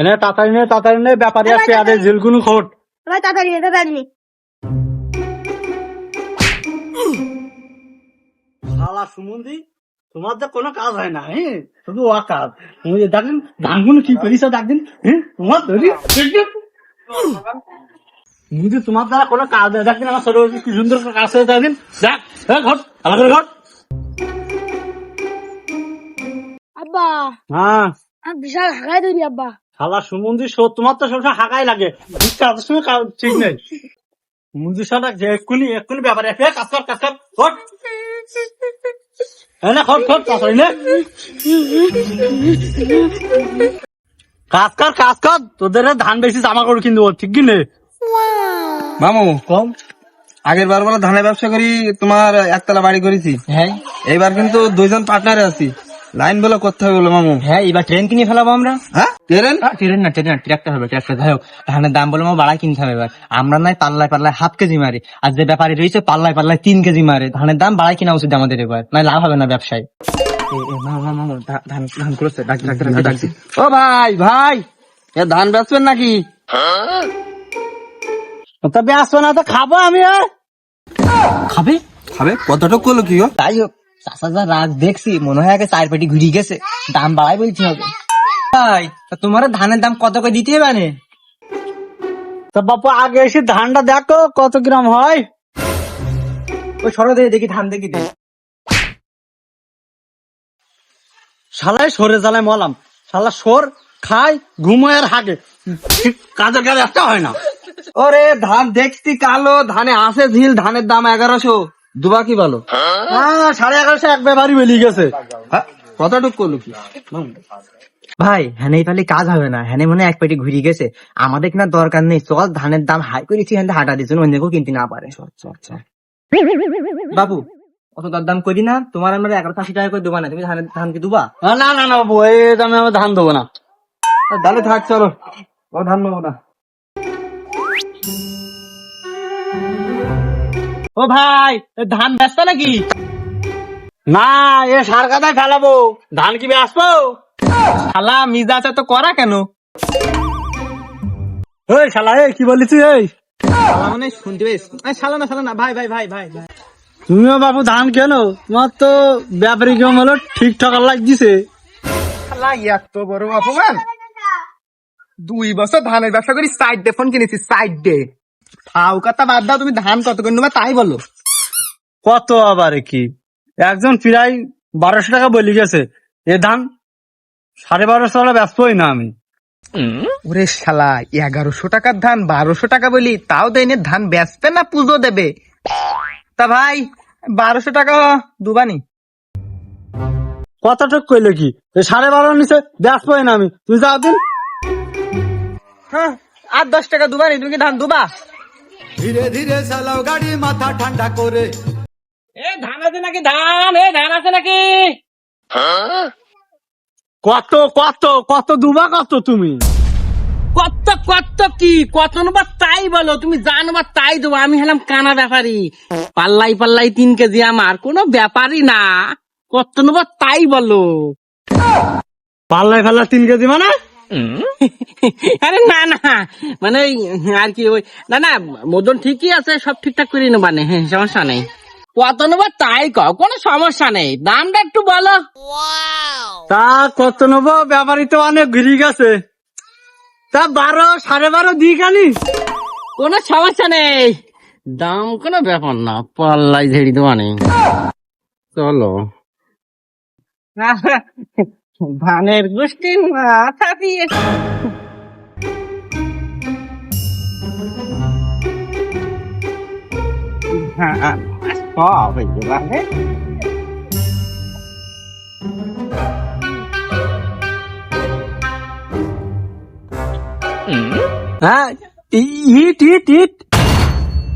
এনে তাড়াতাড়ি নে তাড়াতাড়ি নে ব্যাপারী আসছে আদের জিলগুলো খোট ভাই তাড়াতাড়ি এটা দেননি শালা সুমন্দি তোমার তো কোনো কাজ হয় না হ্যাঁ শুধু ও কাজ। তুমি যে দেখেন ধানগুলো কি করিস দেখেন হ্যাঁ তোমার ধরি মুদি তোমার দ্বারা কোনো কাজ নেই দেখেন আমার ছোট কি সুন্দর কাজ হয়ে দেখেন দেখ ঘট আমার ঘট আব্বা। হ্যাঁ আমি বিশাল হাগাই ধরি আব্বা। শালা শো তোমার তো সবসময় হাঁকাই লাগে। কাজের সময় কাজ ঠিক নেই। যে এক্ষুনি এক্ষুনি ব্যাপারে কাজ কর কাজ কর হ্যাঁ না খট খট কাজ হয় না। কাজ কর কাজ কর তোদের ধান বেশি জামা কাপড় কিনবো ঠিক কি নে মামু কম। আগের বার বলে ধানের ব্যবসা করি তোমার একতলা বাড়ি করেছি। হ্যাঁ। এইবার কিন্তু দুইজন পার্টনারে আছি। লাইন বলে করতে হবে বলে মামু। হ্যাঁ এবার ট্রেন কিনে ফেলাবো আমরা। হ্যাঁ? ট্রেন? ট্রেন না ট্রেন না ট্রাক্টর হবে ট্রাক্টর যাই হোক ধানের দাম বলে আমার বাড়াই কিনতে হবে এবার। আমরা নাই পাল্লায় পাল্লায় হাফ কেজি মারি। আর যে ব্যাপারে রয়েছে পাল্লায় পাল্লায় তিন কেজি মারে। ধানের দাম বাড়াই কিনা উচিত আমাদের এবার। নাই লাভ হবে না ব্যবসায়। ধান ধান করেছে ডাক ডাক ডাক ডাক ও ভাই ভাই এ ধান বেচবেন নাকি? তা ব্যস্ত না তো খাব আমি আর। খাবে? খাবে? কতটুকু করল কি তাই হোক চাষা যা রাগ দেখছি মনে হয় আগে চার পেটি ঘুরি গেছে। দাম বাড়াই বলছি হবে। ভাই তোমার ধানের দাম কত করে দিতে হবে তা বাপু আগে এসে ধানটা দেখো কত গ্রাম হয়। ওই সরো দেখি দেখি ধান দেখি দে শালাই সরে জ্বালায় মলাম। শালা সর খায় ঘুমোয় আর হাগে। কাজের কাজ একটা হয় না। ওরে ধান দেখছি কালো ধানে আসে ঝিল ধানের দাম এগারোশো। দুবা কি বলো আহ, সাড়ে এগারোশো এক ব্যাপারই বেরিয়ে গেছে। হ্যাঁ কতটুকু করল কি? ভাই হ্যাঁ তাহলে কাজ হবে না। হ্যাঁ মনে এক পেটি ঘুরি গেছে। আমাদের কিনা দরকার নেই। চল ধানের দাম হাই করেছি হ্যাঁ হাঁটা দিচ্ছ অন্য কেউ কিনতে না পারে। বাবু অত দরদাম করি না। তোমার আমরা এগারো আশি টাকা করে দেবা না। তুমি ধানের ধান কি দুবা? না না না বাবু এই দামে আমি ধান দেবো না। তাহলে থাক চলো। ও ধান নেব না। ও ভাই ধান ব্যস্ত নাকি? না এ সার কাদায় ফেলাবো। ধান কি আসব শালা মিজাজ তো করা কেন? ওই শালা এই কি বলিস এই? শালা মানে শুনতে পেয়েছ। শালা না শালা না ভাই ভাই ভাই ভাই তুমিও বাবু ধান কেন? তোমার তো ব্যাপারী কেমন হলো ঠিক ঠাক লাগ দিছে শালা এত বড় অপমান। দুই বছর ধানের ব্যবসা করি সাইড ডে ফোন কিনেছি সাইড ডে কথা বাদ দাও তুমি ধান কত করে নেবা তাই বলো। কত আবার কি? একজন প্রায় বারোশো টাকা বলি গেছে। এ ধান সাড়ে বারোশো টাকা ব্যস্তই না আমি। ওরে শালা এগারোশো টাকার ধান বারোশো টাকা বলি তাও দেয়নি ধান বেচবে না পুজো দেবে? তা ভাই বারোশো টাকা দুবানি। কতটুক কইলে কি? সাড়ে বারো নিচে ব্যস্তই না আমি। তুই যাও দিন। হ্যাঁ আট দশ টাকা দুবানি তুমি কি ধান দুবা? ধীরে ধীরে চালাও গাড়ি মাথা ঠান্ডা করে। এ ধান আছে নাকি? ধান এ ধান আছে নাকি? কত কত কত দুবা কত তুমি? কত কত কি? কত নেবা তাই বলো তুমি জানবা তাই দেবো। আমি হলাম কানা ব্যাপারী। পাল্লাই পাল্লাই তিন কেজি আমার কোনো ব্যাপারই না। কত নেবা তাই বলো। পাল্লাই ফেলা তিন কেজি মানে? আরে না না। মানে ওই আর কি ওই না না মদন ঠিকই আছে সব ঠিকঠাক করে নেবা নে। হ্যাঁ সমস্যা নেই। কত নেবা তাই কও কোনো সমস্যা নেই। দামটা একটু বলো। তা কত নেব? ব্যাপারী তো অনেক ঘুরি গেছে তা বারো সাড়ে বারো দিই খালি কোনো সমস্যা নেই। দাম কোনো ব্যাপার না পাল্লাই ঝেড়ি দেওয়া নেই চলো। ধানের গোষ্ঠী মাথা দিয়ে। হ্যাঁ ই- ইট ইট ইট।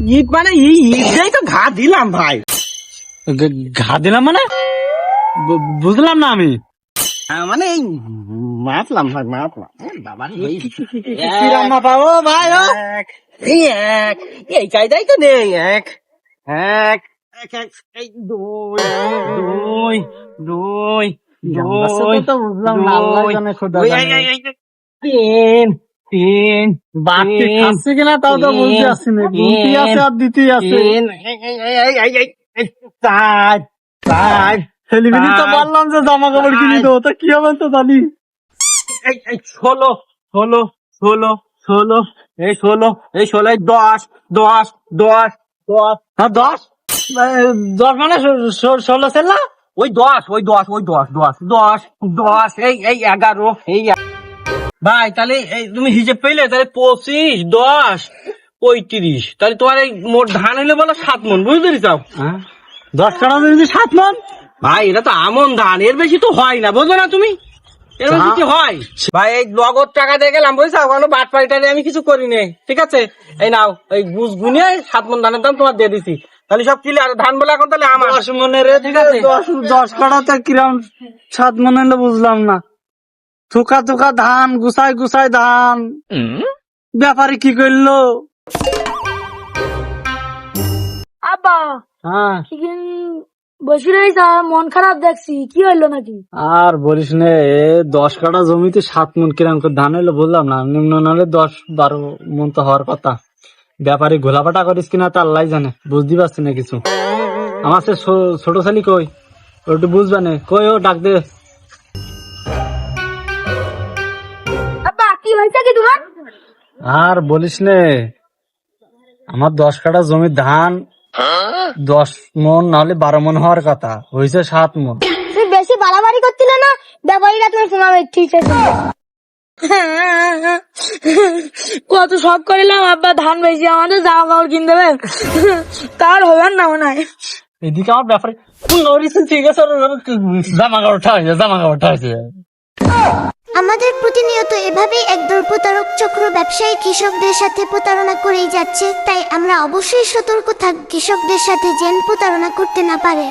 ইট মানে ই- ইটটাই তো ঘা দিলাম ভাই। ঘা দিলাম মানে? বুঝলাম না আমি। মানে এই মাপলাম ভাই মাপলাম বাবা কি রান্না পাবো ভাই? এই এক এই কায়দাই তো নেই এক এক এক এক এই দুই দুই দুই দুই তো বুঝলাম না আল্লাহ জানে খোদা জানে। এই, এই, এই, তিন তিন বাড়তি খাচ্ছে কিনা তাও তো তিন, আসছি না আছে আর দিতে আছে চার চার তো বললাম যে জামা কাপড় কিনে দেবো তা কি হবে তো জানি। ষোলো ষোলো ষোলো ষোলো এই ষোলো এই ষোলো দশ দশ দশ দশ হ্যাঁ দশ? দশ মানে ষোলো ওই দশ ওই দশ ওই দশ দশ দশ দশ এই এই এগারো এই ভাই তাহলে এই তুমি হিসেব পেলে তাহলে পঁচিশ দশ পঁয়ত্রিশ তাহলে তোমার এই মোট ধান হইলে বলো সাত মন বুঝতে চাও হ্যাঁ। দশ কাটা যদি সাত মন? ভাই এটা তো আমন ধান এর বেশি তো হয় না বুঝো না তুমি? এর বেশি কি হয়? ভাই এই নগদ টাকা দিয়ে গেলাম বুঝছ? কোনো বাট পাইটারে আমি কিছু করি নে ঠিক আছে? এই নাও এই বুঝ গুনে সাত মন ধানের দাম তোমার দিয়ে দিছি। তাহলে সব ক্লিয়ার ধান বলে এখন তাহলে আমার। দশ মনের ঠিক আছে। দশ দশ কাটাতে কিরম সাত মন বুঝলাম না। থুকা থুকা ধান গুছাই গুছাই ধান। ব্যাপারে কি করল? আব্বা হ্যাঁ। মন খারাপ দেখছি কি হইল নাকি? আর বলিস নে এ দশ কাটা জমিতে সাত মন কিরম করে ধান হইল বুঝলাম না নিম্ন নাহলে দশ বারো মন তো হওয়ার কথা। ব্যাপারে ঘোলাপাটা করিস কিনা তা আল্লাহ জানে বুঝতে পারছি না কিছু। আমার সে ছোট ছেলে কই? ও একটু বুঝবে না কই ও ডাক দে। কি হয়েছে কি তোমার? আর বলিস নে আমার দশ কাটা জমির ধান দশ মন নাহলে বারো মন হওয়ার কথা। হয়েছে সাত মন। তুমি বেশি বাড়াবাড়ি করছিলে না? ব্যাপারীরা তুমি শোনাবে ঠিক আছে। কত সব করিলাম আব্বা ধান বেশি আমাদের জামা কাপড় কিনতে দেবে তার হবে না মনে হয় এদিকে আমার ব্যাপারে ঠিক আছে জামা কাপড় ঠাইছে জামা কাপড় ঠাইছে আমাদের প্রতিনিয়ত এভাবেই একদল প্রতারক চক্র ব্যবসায়ী কৃষকদের সাথে প্রতারণা করেই যাচ্ছে, তাই আমরা অবশ্যই সতর্ক থাক, কৃষকদের সাথে যেন প্রতারণা করতে না পারে।